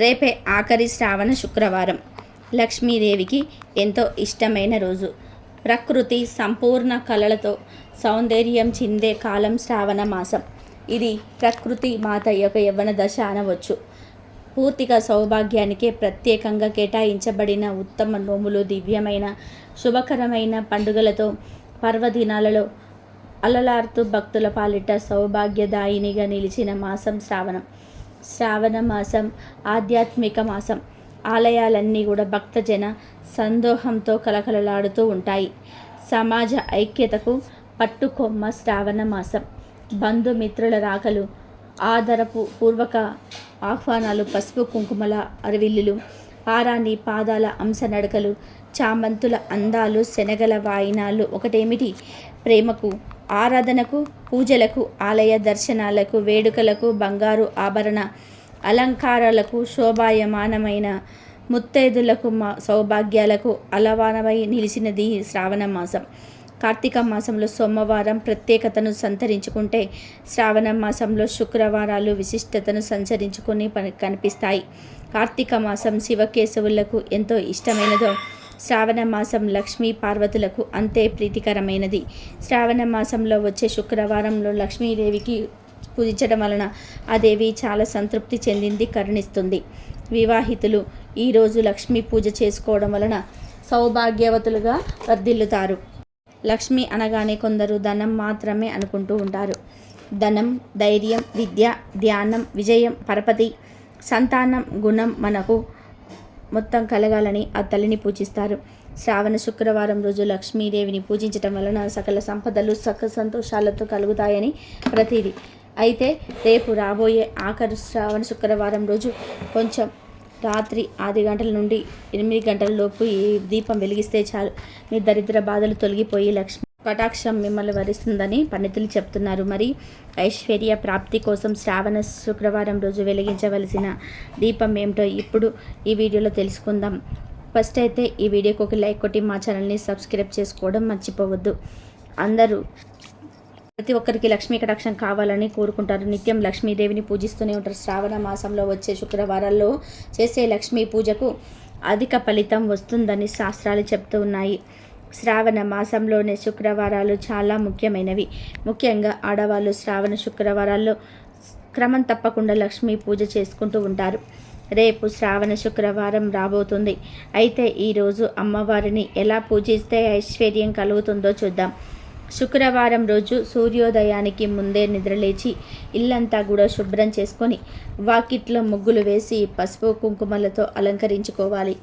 రేపే ఆఖరి శ్రావణ శుక్రవారం. లక్ష్మీదేవికి ఎంతో ఇష్టమైన రోజు. ప్రకృతి సంపూర్ణ కళలతో సౌందర్యం చిందే కాలం శ్రావణ మాసం. ఇది ప్రకృతి మాత యొక్క యవ్వన దశ అనవచ్చు. పూర్తిగా సౌభాగ్యానికే ప్రత్యేకంగా కేటాయించబడిన ఉత్తమ నోములు దివ్యమైన శుభకరమైన పండుగలతో పర్వదినాలలో అలలార్తు భక్తుల పాలిట సౌభాగ్యదాయినిగా నిలిచిన మాసం శ్రావణం. శ్రావణ మాసం ఆధ్యాత్మిక మాసం ఆలయాలన్నీ కూడా భక్తజన సందోహంతో కలకలలాడుతూ ఉంటాయి. సమాజ ఐక్యతకు పట్టుకొమ్మ శ్రావణ మాసం బంధుమిత్రుల రాకలు ఆదరపు పూర్వక ఆహ్వానాలు పసుపు కుంకుమల అరవిల్లులు పారాణి పాదాల అంశ నడకలు చామంతుల అందాలు శనగల వాయినాలు ఒకటేమిటి? ప్రేమకు ఆరాధనకు పూజలకు ఆలయ దర్శనాలకు వేడుకలకు బంగారు ఆభరణ అలంకారాలకు శోభాయమానమైన ముత్తైదులకు మా సౌభాగ్యాలకు అలవానమై నిలిచినది శ్రావణ మాసం. కార్తీక మాసంలో సోమవారం ప్రత్యేకతను సంతరించుకుంటే శ్రావణ మాసంలో శుక్రవారాలు విశిష్టతను సంచరించుకొని కనిపిస్తాయి. కార్తీక మాసం శివకేశవులకు ఎంతో ఇష్టమైనదో శ్రావణ మాసం లక్ష్మీ పార్వతులకు అంతే ప్రీతికరమైనది. శ్రావణ మాసంలో వచ్చే శుక్రవారంలో లక్ష్మీదేవికి పూజించడం వలన ఆ దేవి చాలా సంతృప్తి చెందింది కరుణిస్తుంది. వివాహితులు ఈరోజు లక్ష్మీ పూజ చేసుకోవడం వలన సౌభాగ్యవతులుగా వర్ధిల్లుతారు. లక్ష్మి అనగానే కొందరు ధనం మాత్రమే అనుకుంటూ ఉంటారు. ధనం ధైర్యం విద్య ధ్యానం విజయం పరపతి సంతానం గుణం మనకు మొత్తం కలగాలని ఆ తల్లిని పూజిస్తారు. శ్రావణ శుక్రవారం రోజు లక్ష్మీదేవిని పూజించటం వలన సకల సంపదలు సకల సంతోషాలతో కలుగుతాయని ప్రతీది. అయితే రేపు రాబోయే ఆఖరు శ్రావణ శుక్రవారం రోజు కొంచెం రాత్రి ఆరు గంటల నుండి ఎనిమిది గంటల లోపు ఈ దీపం వెలిగిస్తే చాలు. మీ దరిద్ర బాధలు తొలగిపోయి లక్ష్మి కటాక్షం మిమ్మల్ని వరిస్తుందని పండితులు చెప్తున్నారు. మరి ఐశ్వర్య ప్రాప్తి కోసం శ్రావణ శుక్రవారం రోజు వెలిగించవలసిన దీపం ఏమిటో ఇప్పుడు ఈ వీడియోలో తెలుసుకుందాం. ఫస్ట్ అయితే ఈ వీడియోకి ఒక లైక్ కొట్టి మా ఛానల్ని సబ్స్క్రైబ్ చేసుకోవడం మర్చిపోవద్దు. అందరూ ప్రతి ఒక్కరికి లక్ష్మీ కటాక్షం కావాలని కోరుకుంటారు. నిత్యం లక్ష్మీదేవిని పూజిస్తూనే ఉంటారు. శ్రావణ మాసంలో వచ్చే శుక్రవారాల్లో చేసే లక్ష్మీ పూజకు అధిక ఫలితం వస్తుందని శాస్త్రాలు చెప్తూ ఉన్నాయి. శ్రావణ మాసంలోనే శుక్రవారాలు చాలా ముఖ్యమైనవి. ముఖ్యంగా ఆడవాళ్ళు శ్రావణ శుక్రవారాల్లో క్రమం తప్పకుండా లక్ష్మీ పూజ చేసుకుంటూ ఉంటారు. రేపు శ్రావణ శుక్రవారం రాబోతుంది. అయితే ఈరోజు అమ్మవారిని ఎలా పూజిస్తే ఐశ్వర్యం కలుగుతుందో చూద్దాం. శుక్రవారం రోజు సూర్యోదయానికి ముందే నిద్రలేచి ఇల్లంతా కూడా శుభ్రం చేసుకొని వాకిట్లో ముగ్గులు వేసి పసుపు కుంకుమలతో అలంకరించుకోవాలి.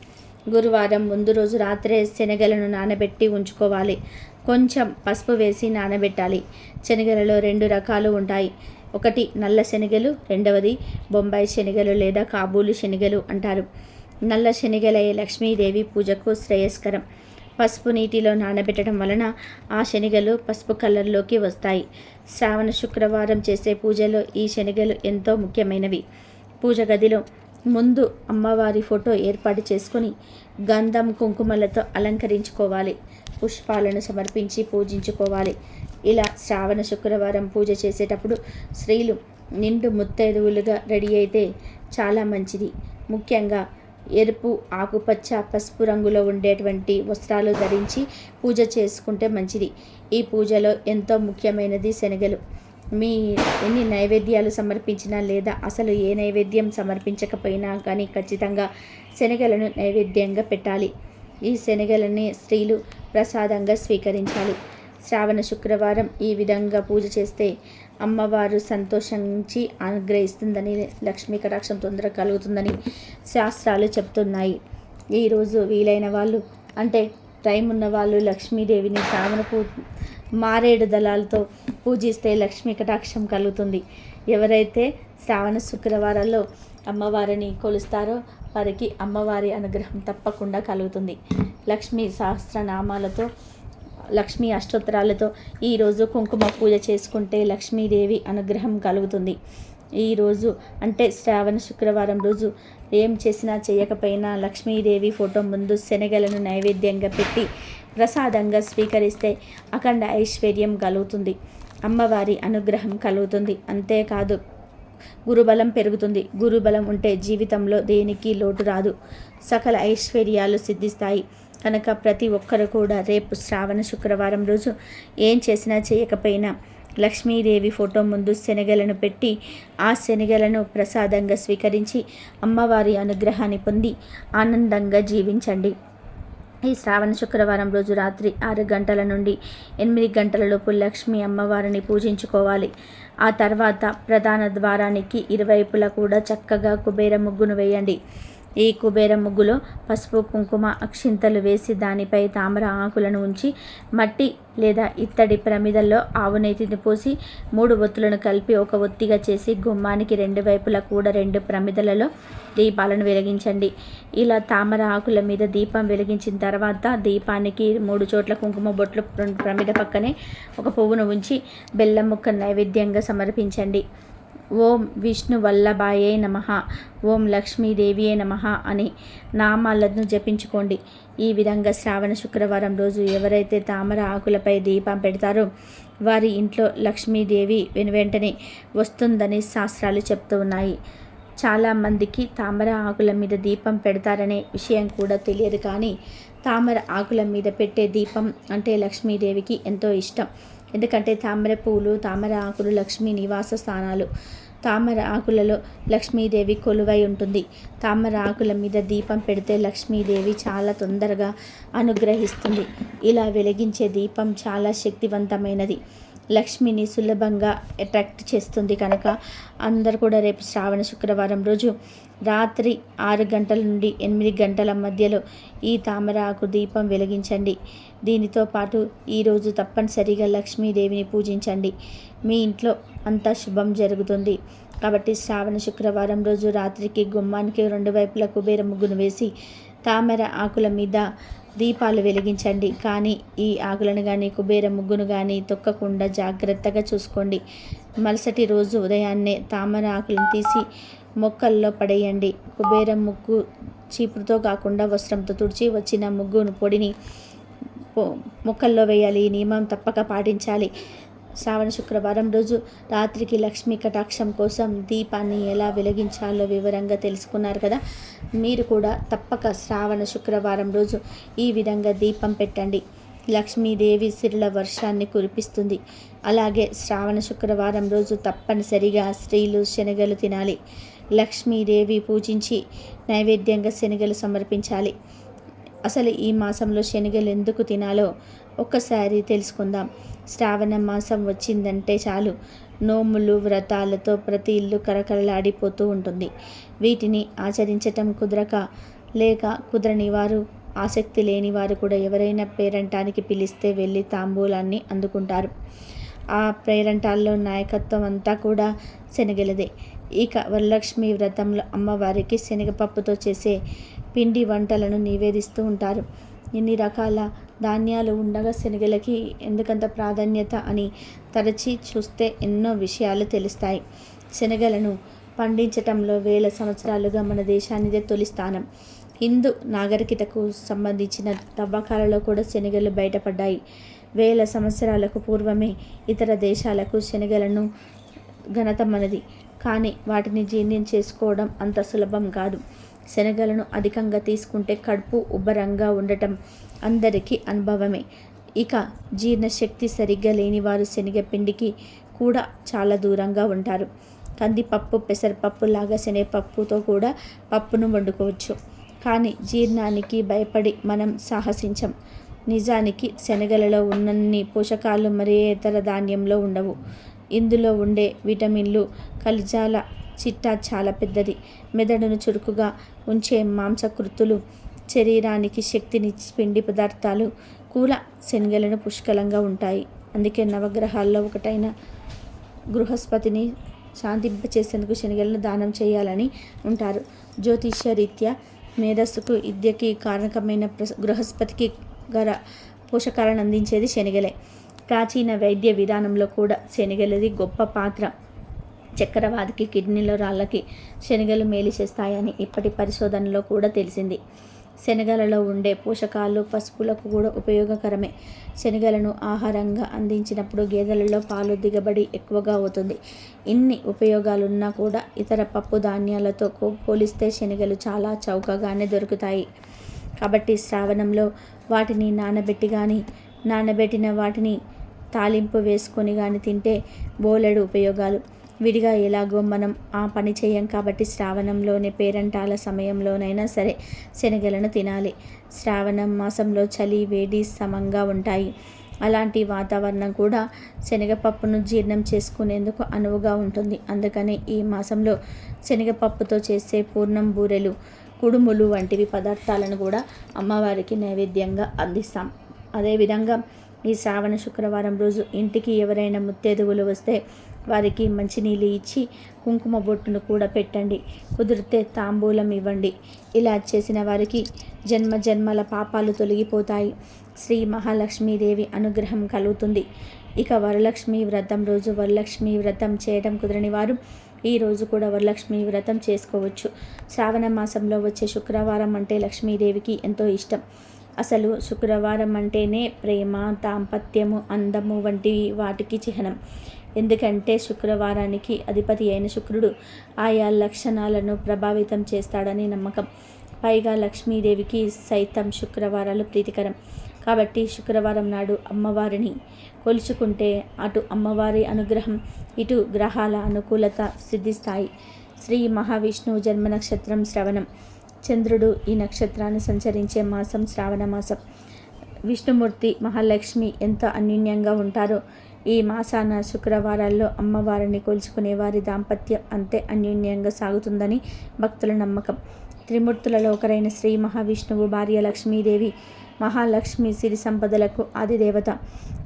గురువారం ముందు రోజు రాత్రే శనగలను నానబెట్టి ఉంచుకోవాలి. కొంచెం పసుపు వేసి నానబెట్టాలి. శనగలలో రెండు రకాలు ఉంటాయి. ఒకటి నల్ల శనగలు రెండవది బొంబాయి శనగలు లేదా కాబూలు శనగలు అంటారు. నల్ల శనగలయ్యే లక్ష్మీదేవి పూజకు శ్రేయస్కరం. పసుపు నీటిలో నానబెట్టడం వలన ఆ శనగలు పసుపు కలర్లోకి వస్తాయి. శ్రావణ శుక్రవారం చేసే పూజలో ఈ శనగలు ఎంతో ముఖ్యమైనవి. పూజ గదిలో ముందు అమ్మవారి ఫోటో ఏర్పాటు చేసుకొని గంధం కుంకుమలతో అలంకరించుకోవాలి. పుష్పాలను సమర్పించి పూజించుకోవాలి. ఇలా శ్రావణ శుక్రవారం పూజ చేసేటప్పుడు స్త్రీలు నిండు ముత్తైదువులుగా రెడీ అయితే చాలా మంచిది. ముఖ్యంగా ఎరుపు ఆకుపచ్చ పసుపు రంగులో ఉండేటువంటి వస్త్రాలు ధరించి పూజ చేసుకుంటే మంచిది. ఈ పూజలో ఎంతో ముఖ్యమైనది శనగలు. మీ ఎన్ని నైవేద్యాలు సమర్పించినా లేదా అసలు ఏ నైవేద్యం సమర్పించకపోయినా కానీ ఖచ్చితంగా శనగలను నైవేద్యంగా పెట్టాలి. ఈ శనగలని స్త్రీలు ప్రసాదంగా స్వీకరించాలి. శ్రావణ శుక్రవారం ఈ విధంగా పూజ చేస్తే అమ్మవారు సంతోషించి అనుగ్రహిస్తుందని లక్ష్మీ కటాక్షం తొందరగా కలుగుతుందని శాస్త్రాలు చెప్తున్నాయి. ఈరోజు వీలైన వాళ్ళు అంటే టైం ఉన్న వాళ్ళు లక్ష్మీదేవిని శ్రావణ పూ మారేడు దళాలతో పూజిస్తే లక్ష్మీ కటాక్షం కలుగుతుంది. ఎవరైతే శ్రావణ శుక్రవారాల్లో అమ్మవారిని కొలుస్తారో వారికి అమ్మవారి అనుగ్రహం తప్పకుండా కలుగుతుంది. లక్ష్మీ సహస్రనామాలతో లక్ష్మీ అష్టోత్తరాలతో ఈరోజు కుంకుమ పూజ చేసుకుంటే లక్ష్మీదేవి అనుగ్రహం కలుగుతుంది. ఈరోజు అంటే శ్రావణ శుక్రవారం రోజు ఏం చేసినా చేయకపోయినా లక్ష్మీదేవి ఫోటో ముందు శనగలను నైవేద్యంగా పెట్టి ప్రసాదంగా స్వీకరిస్తే అఖండ ఐశ్వర్యం కలుగుతుంది. అమ్మవారి అనుగ్రహం కలుగుతుంది. అంతేకాదు గురుబలం పెరుగుతుంది. గురుబలం ఉంటే జీవితంలో దేనికి లోటు రాదు. సకల ఐశ్వర్యాలు సిద్ధిస్తాయి. కనుక ప్రతి ఒక్కరు కూడా రేపు శ్రావణ శుక్రవారం రోజు ఏం చేసినా చేయకపోయినా లక్ష్మీదేవి ఫోటో ముందు శనగలను పెట్టి ఆ శనగలను ప్రసాదంగా స్వీకరించి అమ్మవారి అనుగ్రహాన్ని పొంది ఆనందంగా జీవించండి. ఈ శ్రావణ శుక్రవారం రోజు రాత్రి ఆరు గంటల నుండి ఎనిమిది గంటలలోపు లక్ష్మి అమ్మవారిని పూజించుకోవాలి. ఆ తర్వాత ప్రధాన ద్వారానికి ఇరువైపులా కూడా చక్కగా కుబేర ముగ్గును వేయండి. ఈ కుబేర ముగ్గులో పసుపు కుంకుమ అక్షింతలు వేసి దానిపై తామర ఆకులను ఉంచి మట్టి లేదా ఇత్తడి ప్రమిదల్లో ఆవు నేతిని పోసి మూడు ఒత్తులను కలిపి ఒక ఒత్తిగా చేసి గుమ్మానికి రెండు వైపులా కూడా రెండు ప్రమిదలలో దీపాలను వెలిగించండి. ఇలా తామర ఆకుల మీద దీపం వెలిగించిన తర్వాత దీపానికి మూడు చోట్ల కుంకుమ బొట్లు ప్రమిద పక్కనే ఒక పువ్వును ఉంచి బెల్లం ముక్క నైవేద్యంగా సమర్పించండి. ఓం విష్ణు వల్లభాయే నమ. ఓం లక్ష్మీదేవియే నమ అని నామాలను జపించుకోండి. ఈ విధంగా శ్రావణ శుక్రవారం రోజు ఎవరైతే తామర ఆకులపై దీపం పెడతారో వారి ఇంట్లో లక్ష్మీదేవి వెనువెంటనే వస్తుందని శాస్త్రాలు చెప్తూ ఉన్నాయి. చాలామందికి తామర ఆకుల మీద దీపం పెడతారనే విషయం కూడా తెలియదు కానీ తామర ఆకుల మీద పెట్టే దీపం అంటే లక్ష్మీదేవికి ఎంతో ఇష్టం. ఎందుకంటే తామర పూలు తామర ఆకులు లక్ష్మీ నివాస స్థానాలు. తామర ఆకులలో లక్ష్మీదేవి కొలువై ఉంటుంది. తామర ఆకుల మీద దీపం పెడితే లక్ష్మీదేవి చాలా తొందరగా అనుగ్రహిస్తుంది. ఇలా వెలిగించే దీపం చాలా శక్తివంతమైనది. లక్ష్మిని సులభంగా అట్రాక్ట్ చేస్తుంది కనుక అందరు కూడా రేపు శ్రావణ శుక్రవారం రోజు రాత్రి ఆరు గంటల నుండి ఎనిమిది గంటల మధ్యలో ఈ తామర ఆకు దీపం వెలిగించండి. దీనితో పాటు ఈరోజు తప్పనిసరిగా లక్ష్మీదేవిని పూజించండి. మీ ఇంట్లో అంతా శుభం జరుగుతుంది. కాబట్టి శ్రావణ శుక్రవారం రోజు రాత్రికి గుమ్మానికి రెండు వైపుల కుబేర ముగ్గును వేసి తామర ఆకుల మీద దీపాలు వెలిగించండి. కానీ ఈ ఆకులను కానీ కుబేర ముగ్గును కానీ తొక్కకుండా జాగ్రత్తగా చూసుకోండి. మరుసటి రోజు ఉదయాన్నే తామర ఆకులను తీసి మొక్కల్లో పడేయండి. కుబేర ముగ్గు చీపురుతో కాకుండా వస్త్రంతో తుడిచి వచ్చిన ముగ్గును పొడిని మొక్కల్లో వేయాలి. ఈ నియమం తప్పక పాటించాలి. శ్రావణ శుక్రవారం రోజు రాత్రికి లక్ష్మీ కటాక్షం కోసం దీపాన్ని ఎలా వెలిగించాలో వివరంగా తెలుసుకున్నారు కదా. మీరు కూడా తప్పక శ్రావణ శుక్రవారం రోజు ఈ విధంగా దీపం పెట్టండి. లక్ష్మీదేవి సిరుల వర్షాన్ని కురిపిస్తుంది. అలాగే శ్రావణ శుక్రవారం రోజు తప్పనిసరిగా స్త్రీలు శనగలు తినాలి. లక్ష్మీదేవి పూజించి నైవేద్యంగా శనగలు సమర్పించాలి. అసలు ఈ మాసంలో శనగలు ఎందుకు తినాలో ఒక్కసారి తెలుసుకుందాం. శ్రావణ మాసం వచ్చిందంటే చాలు. నోములు వ్రతాలతో ప్రతి ఇల్లు కరకరలాడిపోతూ ఉంటుంది. వీటిని ఆచరించటం కుదరక లేక కుదరని వారు ఆసక్తి లేని వారు కూడా ఎవరైనా పేరంటానికి పిలిస్తే వెళ్ళి తాంబూలాన్ని అందుకుంటారు. ఆ పేరంటాల్లో నాయకత్వం అంతా కూడా శనగలదే. ఇక వరలక్ష్మి వ్రతంలో అమ్మవారికి శనగపప్పుతో చేసే పిండి వంటలను నివేదిస్తూ ఉంటారు. ఇన్ని రకాల ధాన్యాలు ఉండగా శనగలకి ఎందుకంత ప్రాధాన్యత అని తరచి చూస్తే ఎన్నో విషయాలు తెలుస్తాయి. శనగలను పండించటంలో వేల సంవత్సరాలుగా మన దేశానిదే తొలి స్థానం. హిందూ నాగరికతకు సంబంధించిన తవ్వకాలలో కూడా శనగలు బయటపడ్డాయి. వేల సంవత్సరాలకు పూర్వమే ఇతర దేశాలకు శనగలను ఘనత మనది. కానీ వాటిని జీర్ణం చేసుకోవడం అంత సులభం కాదు. శనగలను అధికంగా తీసుకుంటే కడుపు ఉబ్బరంగా ఉండటం అందరికీ అనుభవమే. ఇక జీర్ణశక్తి సరిగ్గా లేని వారు శనగపిండికి కూడా చాలా దూరంగా ఉంటారు. కందిపప్పు పెసరపప్పు లాగా శనగపప్పుతో కూడా పప్పును వండుకోవచ్చు. కానీ జీర్ణానికి భయపడి మనం సాహసించం. నిజానికి శనగలలో ఉన్నన్ని పోషకాలు మరే ఇతర ధాన్యంలో ఉండవు. ఇందులో ఉండే విటమిన్లు కలిజాల చిట్టా చాలా పెద్దది. మెదడును చురుకుగా ఉంచే మాంసకృతులు శరీరానికి శక్తిని పిండి పదార్థాలు కూల శనగలను పుష్కలంగా ఉంటాయి. అందుకే నవగ్రహాల్లో ఒకటైన గృహస్పతిని శాంతింపచేసేందుకు శనగలను దానం చేయాలని ఉంటారు. జ్యోతిష్య రీత్యా మేధస్సుకు విద్యకి కారణకమైన గృహస్పతికి గర పోషకాలను అందించేది శనగలే. ప్రాచీన వైద్య విధానంలో కూడా శనగలది గొప్ప పాత్ర. చక్రవాదికి కిడ్నీలో రాళ్ళకి శనగలు మేలు చేస్తాయని ఇప్పటి పరిశోధనలో కూడా తెలిసింది. శనగలలో ఉండే పోషకాలు పసుపులకు కూడా ఉపయోగకరమే. శనగలను ఆహారంగా అందించినప్పుడు గేదెలలో పాలు దిగబడి ఎక్కువగా అవుతుంది. ఇన్ని ఉపయోగాలున్నా కూడా ఇతర పప్పు ధాన్యాలతో పోలిస్తే శనగలు చాలా చౌకగానే దొరుకుతాయి. కాబట్టి శ్రావణంలో వాటిని నానబెట్టి కానీ నానబెట్టిన వాటిని తాలింపు వేసుకొని కానీ తింటే బోలెడు ఉపయోగాలు. విడిగా ఎలాగో మనం ఆ పని చేయం కాబట్టి శ్రావణంలోనే పేరంటాల సమయంలోనైనా సరే శనగలను తినాలి. శ్రావణం మాసంలో చలి వేడి సమంగా ఉంటాయి. అలాంటి వాతావరణం కూడా శనగపప్పును జీర్ణం చేసుకునేందుకు అనువుగా ఉంటుంది. అందుకని ఈ మాసంలో శనగపప్పుతో చేసే పూర్ణం బూరెలు కుడుములు వంటివి పదార్థాలను కూడా అమ్మవారికి నైవేద్యంగా అందిస్తాం. అదేవిధంగా ఈ శ్రావణ శుక్రవారం రోజు ఇంటికి ఎవరైనా ముత్తేదువులు వస్తే వారికి మంచినీళ్ళు ఇచ్చి కుంకుమ బొట్టును కూడా పెట్టండి. కుదిరితే తాంబూలం ఇవ్వండి. ఇలా చేసిన వారికి జన్మ జన్మల పాపాలు తొలగిపోతాయి. శ్రీ మహాలక్ష్మీదేవి అనుగ్రహం కలుగుతుంది. ఇక వరలక్ష్మి వ్రతం రోజు వరలక్ష్మి వ్రతం చేయడం కుదరని వారు ఈ రోజు కూడా వరలక్ష్మి వ్రతం చేసుకోవచ్చు. శ్రావణ మాసంలో వచ్చే శుక్రవారం అంటే లక్ష్మీదేవికి ఎంతో ఇష్టం. అసలు శుక్రవారం అంటేనే ప్రేమ దాంపత్యము అందము వంటి వాటికి చిహ్నం. ఎందుకంటే శుక్రవారానికి అధిపతి అయిన శుక్రుడు ఆయా లక్షణాలను ప్రభావితం చేస్తాడని నమ్మకం. పైగా లక్ష్మీదేవికి సైతం శుక్రవారాలు ప్రీతికరం. కాబట్టి శుక్రవారం నాడు అమ్మవారిని కొలుచుకుంటే అటు అమ్మవారి అనుగ్రహం ఇటు గ్రహాల అనుకూలత సిద్ధిస్తాయి. శ్రీ మహావిష్ణువు జన్మ నక్షత్రం శ్రవణం. చంద్రుడు ఈ నక్షత్రాన్ని సంచరించే మాసం శ్రావణ మాసం. విష్ణుమూర్తి మహాలక్ష్మి ఎంత అన్యోన్యంగా ఉంటారో ఈ మాసాన శుక్రవారాల్లో అమ్మవారిని కొలుచుకునే వారి దాంపత్యం అంతే అన్యోన్యంగా సాగుతుందని భక్తుల నమ్మకం. త్రిమూర్తులలో ఒకరైన శ్రీ మహావిష్ణువు భార్య లక్ష్మీదేవి మహాలక్ష్మి సిరి సంపదలకు ఆదిదేవత.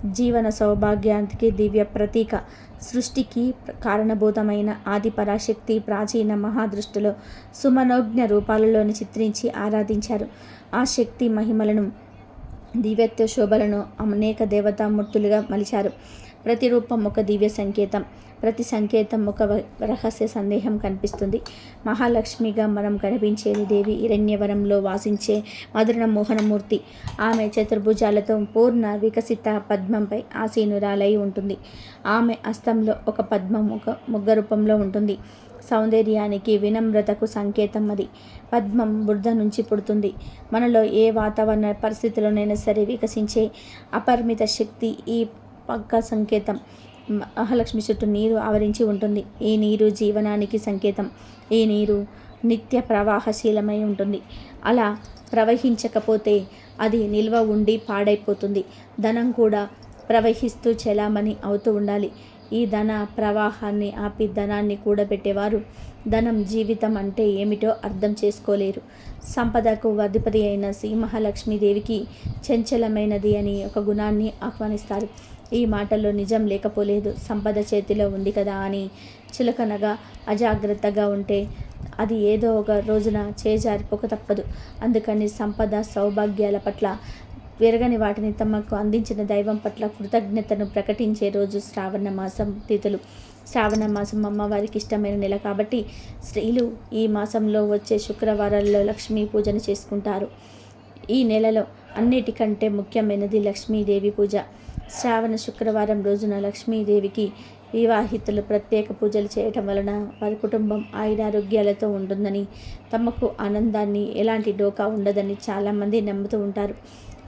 జీవన సౌభాగ్యానికి దివ్య ప్రతీక. సృష్టికి కారణభూతమైన ఆది పరాశక్తి ప్రాచీన మహాదృష్టిలో సుమనోజ్ఞ రూపాలలోని చిత్రించి ఆరాధించారు. ఆ శక్తి మహిమలను దివ్యత్వ శోభలను అనేక దేవతామూర్తులుగా మలిచారు. ప్రతి రూపం ఒక దివ్య సంకేతం. ప్రతి సంకేతం ఒక రహస్య సందేహం కనిపిస్తుంది. మహాలక్ష్మిగా మనం కనిపించేది దేవి ఇరణ్యవరంలో వాసించే మధుర మోహనమూర్తి. ఆమె చతుర్భుజాలతో పూర్ణ వికసిత పద్మంపై ఆసీనురాలై ఉంటుంది. ఆమె అస్తంలో ఒక పద్మం ఒక మొగ్గ రూపంలో ఉంటుంది. సౌందర్యానికి వినమ్రతకు సంకేతం అది. పద్మం బురద నుంచి పుడుతుంది. మనలో ఏ వాతావరణ పరిస్థితుల్లోనైనా సరే వికసించే అపరిమిత శక్తి ఈ పక్క సంకేతం. మహాలక్ష్మి చుట్టూ నీరు ఆవరించి ఉంటుంది. ఈ నీరు జీవనానికి సంకేతం. ఈ నీరు నిత్య ప్రవాహశీలమై ఉంటుంది. అలా ప్రవహించకపోతే అది నిల్వ ఉండి పాడైపోతుంది. ధనం కూడా ప్రవహిస్తూ చెలామణి అవుతూ ఉండాలి. ఈ ధన ప్రవాహాన్ని ఆపి ధనాన్ని కూడబెట్టేవారు ధనం జీవితం అంటే ఏమిటో అర్థం చేసుకోలేరు. సంపదకు అధిపతి అయిన శ్రీ మహాలక్ష్మీదేవికి చంచలమైనది అని ఒక గుణాన్ని ఆహ్వానిస్తారు. ఈ మాటల్లో నిజం లేకపోలేదు. సంపద చేతిలో ఉంది కదా అని చిలకనగా అజాగ్రత్తగా ఉంటే అది ఏదో ఒక రోజున చేజారిపోక తప్పదు. అందుకని సంపద సౌభాగ్యాల పట్ల విరగని వాటిని తమకు అందించిన దైవం పట్ల కృతజ్ఞతను ప్రకటించే రోజు శ్రావణ మాసం తిథులు శ్రావణ మాసం అమ్మవారికి ఇష్టమైన నెల కాబట్టి స్త్రీలు ఈ మాసంలో వచ్చే శుక్రవారాల్లో లక్ష్మీ పూజను చేసుకుంటారు. ఈ నెలలో అన్నిటికంటే ముఖ్యమైనది లక్ష్మీదేవి పూజ. శ్రావణ శుక్రవారం రోజున లక్ష్మీదేవికి వివాహితులు ప్రత్యేక పూజలు చేయటం వలన వారి కుటుంబం ఆయురారోగ్యాలతో ఉంటుందని తమకు ఆనందాన్ని ఎలాంటి డోకా ఉండదని చాలామంది నమ్ముతూ ఉంటారు.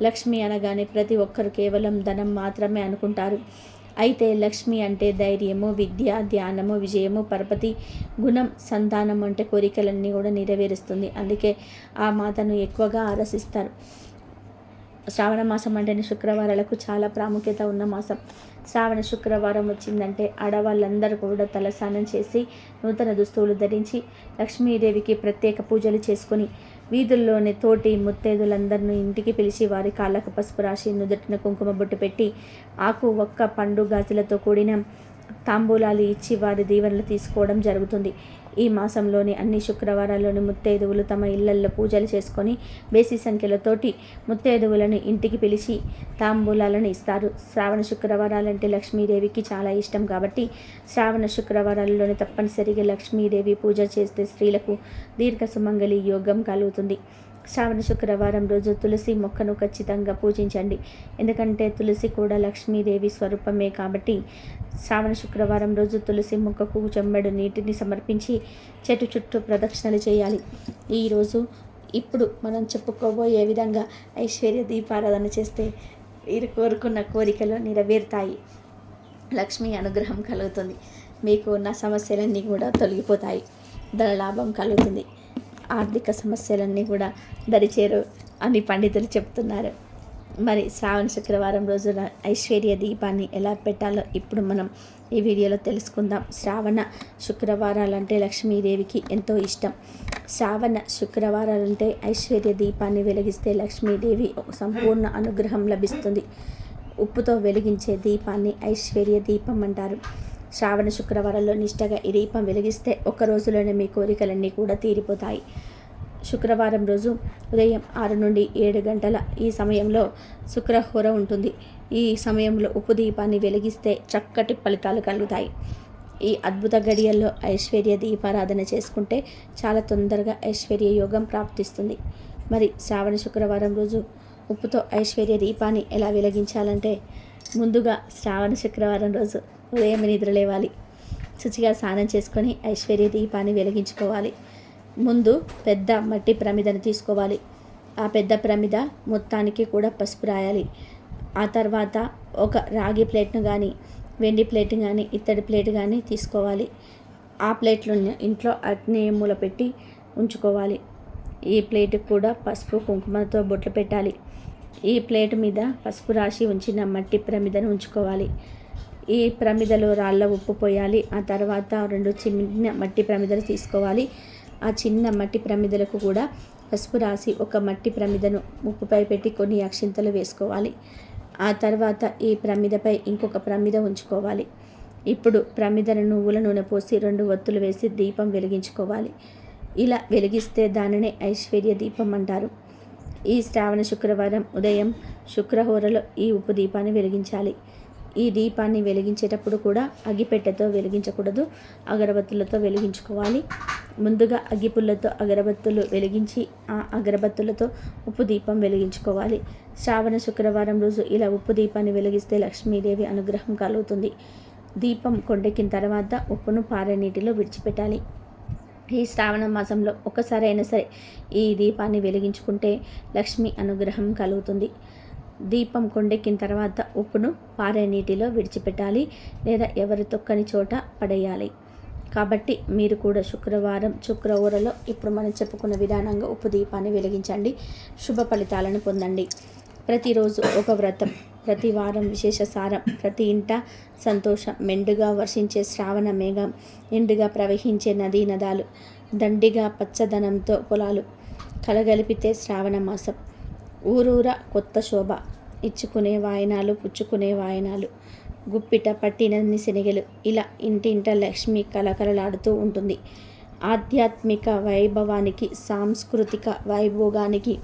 లక్ష్మి అనగానే ప్రతి ఒక్కరు కేవలం ధనం మాత్రమే అనుకుంటారు. అయితే లక్ష్మి అంటే ధైర్యము విద్య ధ్యానము విజయము పరపతి గుణం సంతానం అంటే కోరికలన్నీ కూడా నెరవేరుస్తుంది. అందుకే ఆ మాతను ఎక్కువగా ఆరసిస్తారు. శ్రావణ మాసం అంటేనే శుక్రవారాలకు చాలా ప్రాముఖ్యత ఉన్న మాసం. శ్రావణ శుక్రవారం వచ్చిందంటే ఆడవాళ్ళందరూ కూడా తలస్నానం చేసి నూతన దుస్తువులు ధరించి లక్ష్మీదేవికి ప్రత్యేక పూజలు చేసుకొని వీధుల్లోని తోటి ముత్తైదులందరినీ ఇంటికి పిలిచి వారి కాళ్ళకు పసుపు రాసి నుదుటిన కుంకుమ బొట్టు పెట్టి ఆకు ఒక్క పండు గాజులతో కూడిన తాంబూలాలు ఇచ్చి వారి దీవెనలు తీసుకోవడం జరుగుతుంది. ఈ మాసంలోని అన్ని శుక్రవారాల్లోని ముత్తైదువులు తమ ఇళ్ళల్లో పూజలు చేసుకొని బేసి సంఖ్యలతోటి ముత్తైదువులను ఇంటికి పిలిచి తాంబూలాలను ఇస్తారు. శ్రావణ శుక్రవారాలంటే లక్ష్మీదేవికి చాలా ఇష్టం కాబట్టి శ్రావణ శుక్రవారాలలోనే తప్పనిసరిగా లక్ష్మీదేవి పూజ చేస్తే స్త్రీలకు దీర్ఘ సుమంగళి యోగం కలుగుతుంది. శ్రావణ శుక్రవారం రోజు తులసి మొక్కను ఖచ్చితంగా పూజించండి. ఎందుకంటే తులసి కూడా లక్ష్మీదేవి స్వరూపమే కాబట్టి శ్రావణ శుక్రవారం రోజు తులసి మొక్కకు చెమ్మడు నీటిని సమర్పించి చెట్టు చుట్టూ ప్రదక్షిణలు చేయాలి. ఈరోజు ఇప్పుడు మనం చెప్పుకోబోయే విధంగా ఐశ్వర్య దీపారాధన చేస్తే వీరు కోరుకున్న కోరికలు నెరవేరుతాయి. లక్ష్మి అనుగ్రహం కలుగుతుంది. మీకు ఉన్న సమస్యలన్నీ కూడా తొలగిపోతాయి. ధన లాభం కలుగుతుంది. ఆర్థిక సమస్యలన్నీ కూడా దరిచేరు అని పండితులు చెప్తున్నారు. మరి శ్రావణ శుక్రవారం రోజున ఐశ్వర్య దీపాన్ని ఎలా పెట్టాలో ఇప్పుడు మనం ఈ వీడియోలో తెలుసుకుందాం. శ్రావణ శుక్రవారాలంటే లక్ష్మీదేవికి ఎంతో ఇష్టం. శ్రావణ శుక్రవారాలంటే ఐశ్వర్య దీపాన్ని వెలిగిస్తే లక్ష్మీదేవి సంపూర్ణ అనుగ్రహం లభిస్తుంది. ఉప్పుతో వెలిగించే దీపాన్ని ఐశ్వర్య దీపం అంటారు. శ్రావణ శుక్రవారంలో నిష్టగా ఈ దీపం వెలిగిస్తే ఒక్క రోజులోనే మీ కోరికలన్నీ కూడా తీరిపోతాయి. శుక్రవారం రోజు ఉదయం ఆరు నుండి ఏడు గంటల ఈ సమయంలో శుక్రహోర ఉంటుంది. ఈ సమయంలో ఉప్పు దీపాన్ని వెలిగిస్తే చక్కటి ఫలితాలు కలుగుతాయి. ఈ అద్భుత గడియల్లో ఐశ్వర్య దీపారాధన చేసుకుంటే చాలా తొందరగా ఐశ్వర్య యోగం ప్రాప్తిస్తుంది. మరి శ్రావణ శుక్రవారం రోజు ఉప్పుతో ఐశ్వర్య దీపాన్ని ఎలా వెలిగించాలంటే ముందుగా శ్రావణ శుక్రవారం రోజు ఉదయం నిద్ర లేవాలి. శుచిగా స్నానం చేసుకొని ఐశ్వర్య దీపాన్ని వెలిగించుకోవాలి. ముందు పెద్ద మట్టి ప్రమిదను తీసుకోవాలి. ఆ పెద్ద ప్రమిద మొత్తానికి కూడా పసుపు రాయాలి. ఆ తర్వాత ఒక రాగి ప్లేట్ను కానీ వెండి ప్లేట్ కానీ ఇత్తడి ప్లేట్ కానీ తీసుకోవాలి. ఆ ప్లేట్లను ఇంట్లో మూల పెట్టి ఉంచుకోవాలి. ఈ ప్లేట్కి కూడా పసుపు కుంకుమతో బొట్లు పెట్టాలి. ఈ ప్లేట్ మీద పసుపు రాసి ఉంచిన మట్టి ప్రమిదను ఉంచుకోవాలి. ఈ ప్రమిదలో రాళ్ళ ఉప్పు పోయాలి. ఆ తర్వాత రెండు చిన్న మట్టి ప్రమిదలు తీసుకోవాలి. ఆ చిన్న మట్టి ప్రమిదలకు కూడా పసుపు రాసి ఒక మట్టి ప్రమిదను ఉప్పుపై పెట్టి కొన్ని అక్షింతలు వేసుకోవాలి. ఆ తర్వాత ఈ ప్రమిదపై ఇంకొక ప్రమిద ఉంచుకోవాలి. ఇప్పుడు ప్రమిదను నువ్వుల నూనె పోసి రెండు ఒత్తులు వేసి దీపం వెలిగించుకోవాలి. ఇలా వెలిగిస్తే దానినే ఐశ్వర్య దీపం అంటారు. ఈ శ్రావణ శుక్రవారం ఉదయం శుక్రహోరలో ఈ ఉప్పు దీపాన్ని వెలిగించాలి. ఈ దీపాన్ని వెలిగించేటప్పుడు కూడా అగ్గిపెట్టెతో వెలిగించకూడదు. అగరబత్తులతో వెలిగించుకోవాలి. ముందుగా అగ్గిపుల్లతో అగరబత్తులు వెలిగించి ఆ అగరబత్తులతో ఉప్పు దీపం వెలిగించుకోవాలి. శ్రావణ శుక్రవారం రోజు ఇలా ఉప్పు దీపాన్ని వెలిగిస్తే లక్ష్మీదేవి అనుగ్రహం కలుగుతుంది. దీపం కొండెక్కిన తర్వాత ఉప్పును పారే నీటిలో విడిచిపెట్టాలి. ఈ శ్రావణ మాసంలో ఒక్కసారైనా సరే ఈ దీపాన్ని వెలిగించుకుంటే లక్ష్మి అనుగ్రహం కలుగుతుంది. దీపం కొండెక్కిన తర్వాత ఉప్పును పారే నీటిలో విడిచిపెట్టాలి లేదా ఎవరు తొక్కని చోట పడేయాలి. కాబట్టి మీరు కూడా శుక్రవారం శుక్రవారంలో ఇప్పుడు మనం చెప్పుకున్న విధానంగా ఉప్పు దీపాన్ని వెలిగించండి. శుభ ఫలితాలను పొందండి. ప్రతిరోజు ఒక వ్రతం ప్రతి వారం విశేష సారం ప్రతి ఇంట సంతోషం మెండుగా వర్షించే శ్రావణ మేఘం ఎండుగా ప్రవహించే నదీ నదాలు దండిగా పచ్చదనంతో పొలాలు కలగలిపితే శ్రావణ మాసం. ఊరూర కొత్త శోభ. ఇచ్చుకునే వాయనాలు పుచ్చుకునే వాయనాలు. గుప్పిట పట్టినన్ని శనిగలు. ఇలా ఇంటింట లక్ష్మి కలకలలాడుతూ ఉంటుంది. ఆధ్యాత్మిక వైభవానికి సాంస్కృతిక వైభోగానికి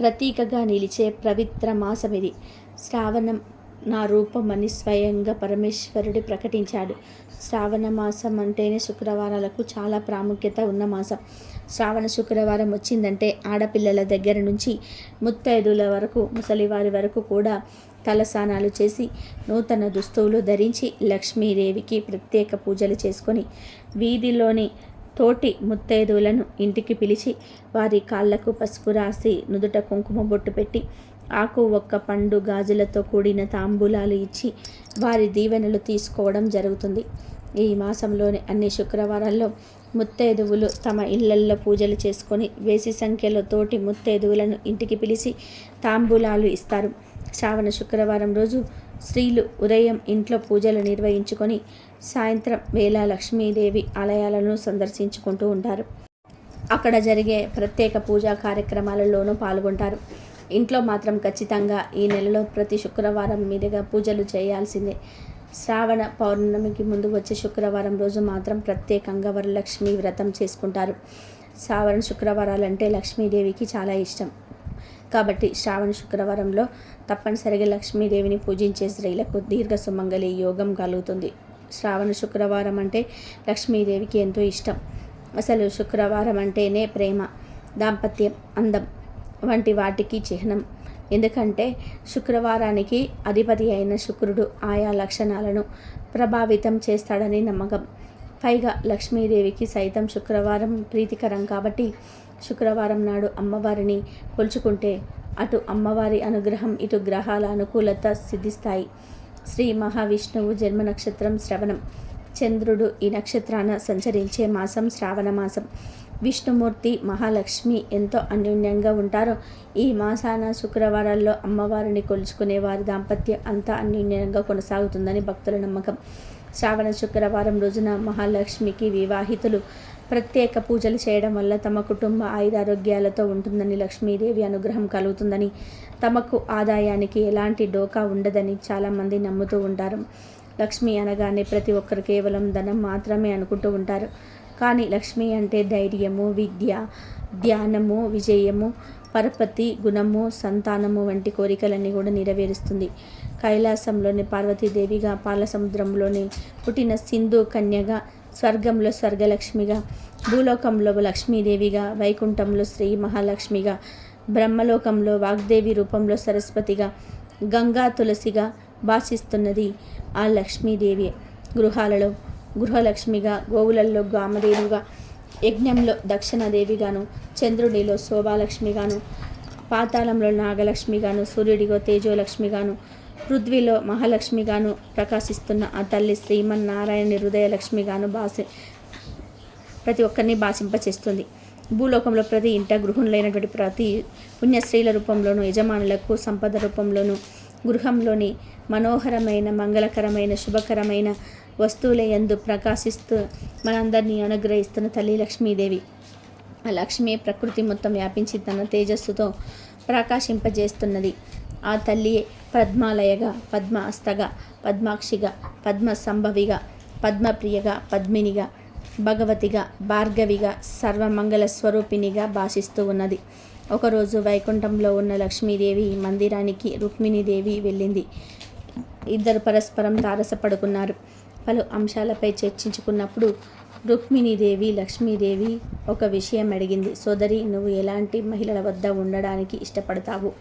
ప్రతీకగా నిలిచే పవిత్ర మాసం ఇది. శ్రావణం నా రూపమని స్వయంగా పరమేశ్వరుడు ప్రకటించాడు. శ్రావణ మాసం అంటేనే శుక్రవారాలకు చాలా ప్రాముఖ్యత ఉన్న మాసం. శ్రావణ శుక్రవారం వచ్చిందంటే ఆడపిల్లల దగ్గర నుంచి ముత్తైదుల వరకు ముసలివారి వరకు కూడా తలస్నానాలు చేసి నూతన దుస్తువులు ధరించి లక్ష్మీదేవికి ప్రత్యేక పూజలు చేసుకొని వీధిలోని తోటి ముత్తైదువులను ఇంటికి పిలిచి వారి కాళ్ళకు పసుపు రాసి నుదుట కుంకుమ బొట్టు పెట్టి ఆకు ఒక్క పండు గాజులతో కూడిన తాంబూలాలు ఇచ్చి వారి దీవెనలు తీసుకోవడం జరుగుతుంది. ఈ మాసంలోని అన్ని శుక్రవారాల్లో ముత్తైదువులు తమ ఇళ్ళల్లో పూజలు చేసుకొని వేసి సంఖ్యలో తోటి ముత్తైదువులను ఇంటికి పిలిచి తాంబూలాలు ఇస్తారు. శ్రావణ శుక్రవారం రోజు స్త్రీలు ఉదయం ఇంట్లో పూజలు నిర్వహించుకొని సాయంత్రం వేళ లక్ష్మీదేవి ఆలయాలను సందర్శించుకుంటూ ఉంటారు. అక్కడ జరిగే ప్రత్యేక పూజా కార్యక్రమాలలోనూ పాల్గొంటారు. ఇంట్లో మాత్రం ఖచ్చితంగా ఈ నెలలో ప్రతి శుక్రవారం మీదుగా పూజలు చేయాల్సిందే. శ్రావణ పౌర్ణమికి ముందు వచ్చే శుక్రవారం రోజు మాత్రం ప్రత్యేకంగా వరలక్ష్మి వ్రతం చేసుకుంటారు. శ్రావణ శుక్రవారాలంటే లక్ష్మీదేవికి చాలా ఇష్టం. కాబట్టి శ్రావణ శుక్రవారంలో తప్పనిసరిగా లక్ష్మీదేవిని పూజించే స్త్రీలకు దీర్ఘ సుమంగళి యోగం కలుగుతుంది. శ్రావణ శుక్రవారం అంటే లక్ష్మీదేవికి ఎంతో ఇష్టం. అసలు శుక్రవారం అంటేనే ప్రేమ దాంపత్యం అందం వంటి వాటికి చిహ్నం. ఎందుకంటే శుక్రవారానికి అధిపతి అయిన శుక్రుడు ఆయా లక్షణాలను ప్రభావితం చేస్తాడని నమ్మకం. పైగా లక్ష్మీదేవికి సైతం శుక్రవారం ప్రీతికరం కాబట్టి శుక్రవారం నాడు అమ్మవారిని కొలుచుకుంటే అటు అమ్మవారి అనుగ్రహం ఇటు గ్రహాల అనుకూలత సిద్ధిస్తాయి. శ్రీ మహావిష్ణువు జన్మ నక్షత్రం శ్రవణం. చంద్రుడు ఈ నక్షత్రాన సంచరించే మాసం శ్రావణ మాసం. విష్ణుమూర్తి మహాలక్ష్మి ఎంతో అన్యోన్యంగా ఉంటారో. ఈ మాసాన శుక్రవారాల్లో అమ్మవారిని కొలుచుకునే వారి దాంపత్యం అంతా అన్యోన్యంగా కొనసాగుతుందని భక్తుల నమ్మకం. శ్రావణ శుక్రవారం రోజున మహాలక్ష్మికి వివాహితులు. ప్రత్యేక పూజలు చేయడం వల్ల తమ కుటుంబ ఆయురారోగ్యాలతో ఉంటుందని లక్ష్మీదేవి అనుగ్రహం కలుగుతుందని తమకు ఆదాయానికి ఎలాంటి డోకా ఉండదని చాలామంది నమ్ముతూ ఉంటారు. లక్ష్మి అనగానే ప్రతి ఒక్కరు కేవలం ధనం మాత్రమే అనుకుంటూ ఉంటారు. కానీ లక్ష్మి అంటే ధైర్యము విద్య ధ్యానము విజయము పరపతి గుణము సంతానము వంటి కోరికలన్నీ కూడా నెరవేరుస్తుంది. కైలాసంలోని పార్వతీదేవిగా పాలసముద్రంలోని పుట్టిన సింధు కన్యగా స్వర్గంలో స్వర్గలక్ష్మిగా భూలోకంలో లక్ష్మీదేవిగా వైకుంఠంలో శ్రీ మహాలక్ష్మిగా బ్రహ్మలోకంలో వాగ్దేవి రూపంలో సరస్వతిగా గంగా తులసిగా భాషిస్తున్నది ఆ లక్ష్మీదేవి. గృహాలలో గృహలక్ష్మిగా గోవులలో గామదేవిగా యజ్ఞంలో దక్షిణదేవిగాను చంద్రుడిలో శోభాలక్ష్మిగాను పాతాళంలో నాగలక్ష్మిగాను సూర్యుడిగో తేజోలక్ష్మిగాను పృథ్వీలో మహాలక్ష్మిగాను ప్రకాశిస్తున్న ఆ తల్లి శ్రీమన్నారాయణి హృదయలక్ష్మిగాను భాసి ప్రతి ఒక్కరిని భాషింపచేస్తుంది. భూలోకంలో ప్రతి ఇంట గృహంలైనటువంటి ప్రతి పుణ్యశ్రీల రూపంలోనూ యజమానులకు సంపద రూపంలోనూ గృహంలోని మనోహరమైన మంగళకరమైన శుభకరమైన వస్తువుల ఎందు ప్రకాశిస్తూ మనందరినీ అనుగ్రహిస్తున్న తల్లి లక్ష్మీదేవి. ఆ లక్ష్మి ప్రకృతి మొత్తం వ్యాపించి తన తేజస్సుతో ప్రకాశింపజేస్తున్నది. ఆ తల్లి పద్మాలయగా పద్మ అస్తగా పద్మాక్షిగా పద్మ సంభవిగా పద్మప్రియగా పద్మినిగా భగవతిగా భార్గవిగా సర్వమంగళ స్వరూపిణిగా భాషిస్తూ ఉన్నది. ఒకరోజు వైకుంఠంలో ఉన్న లక్ష్మీదేవి మందిరానికి రుక్మిణీదేవి వెళ్ళింది. ఇద్దరు పరస్పరం తారసపడుకున్నారు. పలు అంశాలపై చర్చించుకున్నప్పుడు రుక్మిణీదేవి లక్ష్మీదేవి ఒక విషయం అడిగింది. సోదరి నువ్వు ఎలాంటి మహిళల వద్ద ఉండడానికి ఇష్టపడతావు?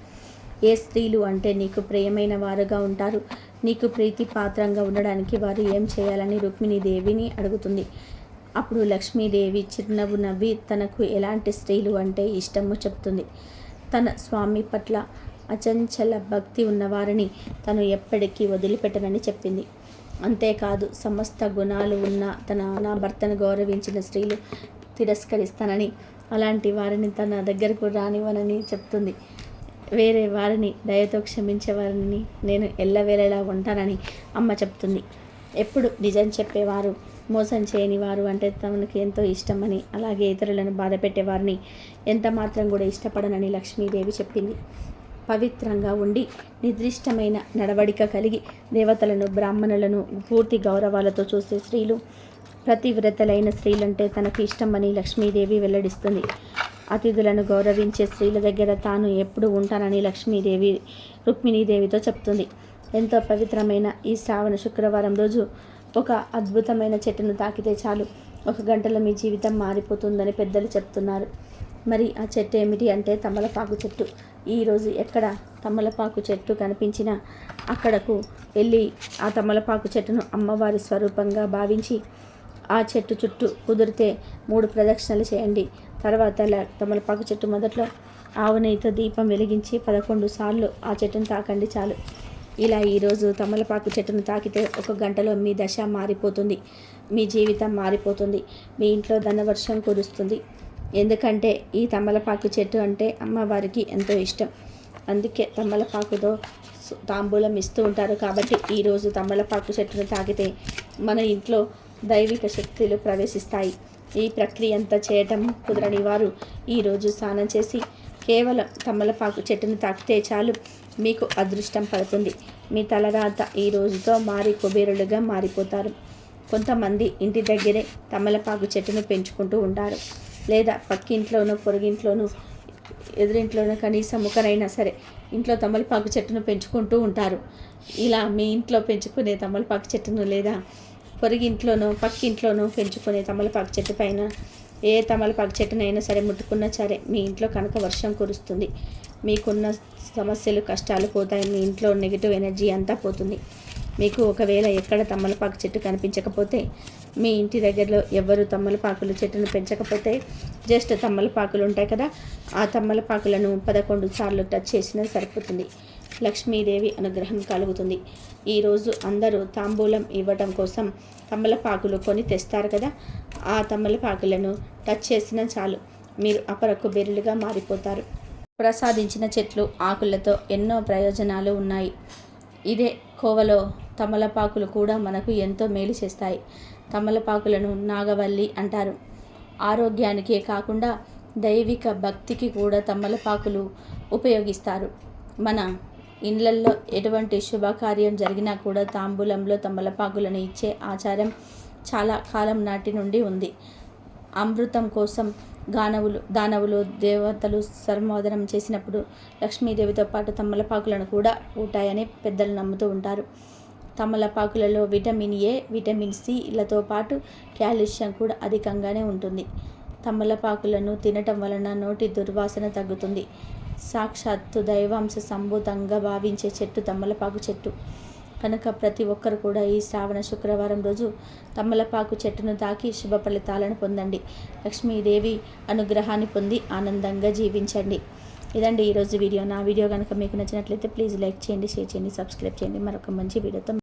ఏ స్త్రీలు అంటే నీకు ప్రియమైన వారుగా ఉంటారు? నీకు ప్రీతి పాత్రంగా ఉండడానికి వారు ఏం చేయాలని రుక్మిణీదేవిని అడుగుతుంది. అప్పుడు లక్ష్మీదేవి చిరునవ్వు నవ్వి తనకు ఎలాంటి స్త్రీలు అంటే ఇష్టమో చెప్తుంది. తన స్వామి పట్ల అచంచల భక్తి ఉన్నవారిని తను ఎప్పటికీ వదిలిపెట్టనని చెప్పింది. అంతేకాదు సమస్త గుణాలు ఉన్న తన నా భర్తను గౌరవించిన స్త్రీలు తిరస్కరిస్తానని అలాంటి వారిని తన దగ్గరకు రానివ్వనని చెప్తుంది. వేరే వారిని దయతో క్షమించే వారిని నేను ఎల్లవేళలా ఉంటానని అమ్మ చెప్తుంది. ఎప్పుడు నిజం చెప్పేవారు మోసం చేయని వారు అంటే తమకు ఎంతో ఇష్టమని అలాగే ఇతరులను బాధ పెట్టేవారిని ఎంత మాత్రం కూడా ఇష్టపడనని లక్ష్మీదేవి చెప్పింది. పవిత్రంగా ఉండి నిర్దిష్టమైన నడవడిక కలిగి దేవతలను బ్రాహ్మణులను పూర్తి గౌరవాలతో చూసే స్త్రీలు ప్రతివ్రతలైన స్త్రీలంటే తనకు ఇష్టమని లక్ష్మీదేవి వెల్లడిస్తుంది. అతిథులను గౌరవించే స్త్రీల దగ్గర తాను ఎప్పుడు ఉంటానని లక్ష్మీదేవి రుక్మిణీదేవితో చెప్తుంది. ఎంతో పవిత్రమైన ఈ శ్రావణ శుక్రవారం రోజు ఒక అద్భుతమైన చెట్టును తాకితే చాలు. ఒక గంటలో మీ జీవితం మారిపోతుందని పెద్దలు చెప్తున్నారు. మరి ఆ చెట్టు ఏమిటి అంటే తమలపాకు చెట్టు. ఈరోజు ఎక్కడ తమలపాకు చెట్టు కనిపించినా అక్కడకు వెళ్ళి ఆ తమలపాకు చెట్టును అమ్మవారి స్వరూపంగా భావించి ఆ చెట్టు చుట్టూ కుదిరితే మూడు ప్రదక్షిణలు చేయండి. తర్వాత తమలపాకు చెట్టు మొదట్లో ఆవు నెయ్యితో దీపం వెలిగించి పదకొండు సార్లు ఆ చెట్టును తాకండి చాలు. ఇలా ఈరోజు తమలపాకు చెట్టును తాకితే ఒక గంటలో మీ దశ మారిపోతుంది. మీ జీవితం మారిపోతుంది. మీ ఇంట్లో ధనవర్షం కురుస్తుంది. ఎందుకంటే ఈ తమలపాకు చెట్టు అంటే అమ్మవారికి ఎంతో ఇష్టం. అందుకే తమలపాకుతో తాంబూలం ఇస్తూ ఉంటారు. కాబట్టి ఈరోజు తమలపాకు చెట్టును తాకితే మన ఇంట్లో దైవిక శక్తులు ప్రవేశిస్తాయి. ఈ ప్రక్రియ అంతా చేయటం కుదరని వారు ఈరోజు స్నానం చేసి కేవలం తమలపాకు చెట్టును తాకితే చాలు. మీకు అదృష్టం పడుతుంది మీ తలరాత ఈ రోజుతో మారి కుబేరులుగా మారిపోతారు. కొంతమంది ఇంటి దగ్గరే తమలపాకు చెట్టును పెంచుకుంటూ ఉంటారు. లేదా పక్కింట్లోనూ పొరుగింట్లోనూ ఎదురింట్లోనూ కనీసం ఒకరైనా సరే ఇంట్లో తమలపాకు చెట్టును పెంచుకుంటూ ఉంటారు. ఇలా మీ ఇంట్లో పెంచుకునే తమలపాకు చెట్టును లేదా పొరుగింట్లోనో పక్కింట్లోనూ పెంచుకునే తమలపాకు చెట్టు పైన ఏ తమలపాకు చెట్టునైనా సరే ముట్టుకున్నా సరే మీ ఇంట్లో కనుక వర్షం కురుస్తుంది. మీకున్న సమస్యలు కష్టాలు పోతాయి. మీ ఇంట్లో నెగిటివ్ ఎనర్జీ అంతా పోతుంది. మీకు ఒకవేళ ఎక్కడ తమలపాకు చెట్టు కనిపించకపోతే మీ ఇంటి దగ్గరలో ఎవరు తమ్మలపాకులు చెట్టును పెంచకపోతే జస్ట్ తమ్మలపాకులు ఉంటాయి కదా ఆ తమ్మలపాకులను పదకొండు సార్లు టచ్ చేసినా సరిపోతుంది. లక్ష్మీదేవి అనుగ్రహం కలుగుతుంది. ఈరోజు అందరూ తాంబూలం ఇవ్వటం కోసం తమ్మలపాకులు కొని తెస్తారు కదా ఆ తమ్మలపాకులను టచ్ చేసినా చాలు. మీరు అపరకు బెరులుగా మారిపోతారు. ప్రసాదించిన చెట్లు ఆకులతో ఎన్నో ప్రయోజనాలు ఉన్నాయి. ఇదే కోవలో తమలపాకులు కూడా మనకు ఎంతో మేలు చేస్తాయి. తమలపాకులను నాగవల్లి అంటారు. ఆరోగ్యానికే కాకుండా దైవిక భక్తికి కూడా తమలపాకులు ఉపయోగిస్తారు. మన ఇండ్లల్లో ఎటువంటి శుభకార్యం జరిగినా కూడా తాంబూలంలో తమలపాకులను ఇచ్చే ఆచారం చాలా కాలం నాటి నుండి ఉంది. అమృతం కోసం గానవులు దానవులు దేవతలు సర్మోదనం చేసినప్పుడు లక్ష్మీదేవితో పాటు తమలపాకులను కూడా ఉంటాయని పెద్దలు నమ్ముతూ ఉంటారు. తమలపాకులలో విటమిన్ ఏ విటమిన్ సి లతో పాటు కాల్షియం కూడా అధికంగానే ఉంటుంది. తమలపాకులను తినటం వలన నోటి దుర్వాసన తగ్గుతుంది. సాక్షాత్తు దైవాంశ సంభూతంగా భావించే చెట్టు తమలపాకు చెట్టు. కనుక ప్రతి ఒక్కరు కూడా ఈ శ్రావణ శుక్రవారం రోజు తమలపాకు చెట్టును తాకి శుభ ఫలితాలను పొందండి. లక్ష్మీదేవి అనుగ్రహాన్ని పొంది ఆనందంగా జీవించండి. ఇదండి ఈరోజు వీడియో. నా వీడియో కనుక మీకు నచ్చినట్లయితే ప్లీజ్ లైక్ చేయండి షేర్ చేయండి సబ్స్క్రైబ్ చేయండి. మరొక మంచి వీడియోతో